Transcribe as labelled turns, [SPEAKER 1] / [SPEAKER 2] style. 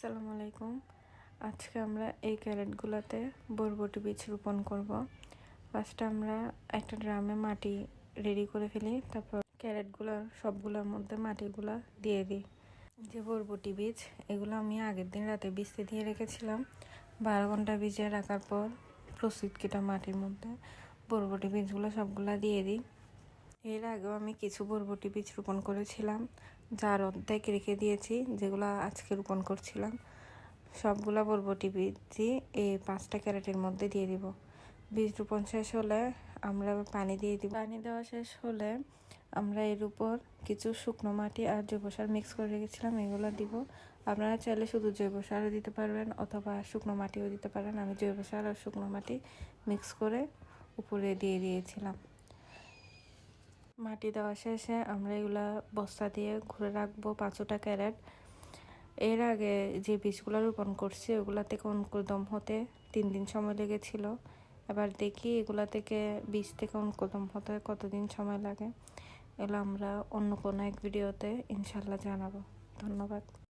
[SPEAKER 1] আসসালামু আলাইকুম। আজকে আমরা এই ক্যারেটগুলোতে বরবটি বীজ রোপণ করব। ফার্স্টে আমরা একটা ড্রামে মাটি রেডি করে ফেলি, তারপর ক্যারেটগুলোর সবগুলোর মধ্যে মাটিগুলো দিয়ে দিই। যে বরবটি বীজ, এগুলো আমি আগের দিন রাতে ভিজতে দিয়ে রেখেছিলাম। বারো ঘণ্টা ভিজিয়ে রাখার পর প্রস্তুত কিটা মাটির মধ্যে বরবটি বীজগুলো সবগুলো দিয়ে দিই। এর আগেও আমি কিছু বরবটি বীজ রোপণ করেছিলাম, যার অর্ধেক রেখে দিয়েছি, যেগুলো আজকে রোপণ করছিলাম। সবগুলা বরবটি বীজই এই পাঁচটা ক্যারেটের মধ্যে দিয়ে দিব। বীজ রোপণ শেষ হলে আমরা পানি দিয়ে দিব। পানি দেওয়া শেষ হলে আমরা এর উপর কিছু শুকনো মাটি আর জৈব সার মিক্স করে রেখেছিলাম, এগুলো দিব। আপনারা চাইলে শুধু জৈব সারও দিতে পারবেন অথবা শুকনো মাটিও দিতে পারেন। আমি জৈব সার আর শুকনো মাটি মিক্স করে উপরে দিয়ে দিয়েছিলাম। মাটি দেওয়া শেষে আমরা এগুলা বস্তা দিয়ে ঘুরে রাখব পাঁচটা ক্যারেট। এর আগে যে বীজগুলো রোপণ করছি, ওগুলা থেকে অঙ্কুরদম হতে তিন দিন সময় লেগেছিল। এবার দেখি এগুলা থেকে বীজ থেকে অঙ্কুরদম হতে কতদিন সময় লাগে, এগুলো আমরা অন্য কোনো এক ভিডিওতে ইনশাল্লাহ জানাব। ধন্যবাদ।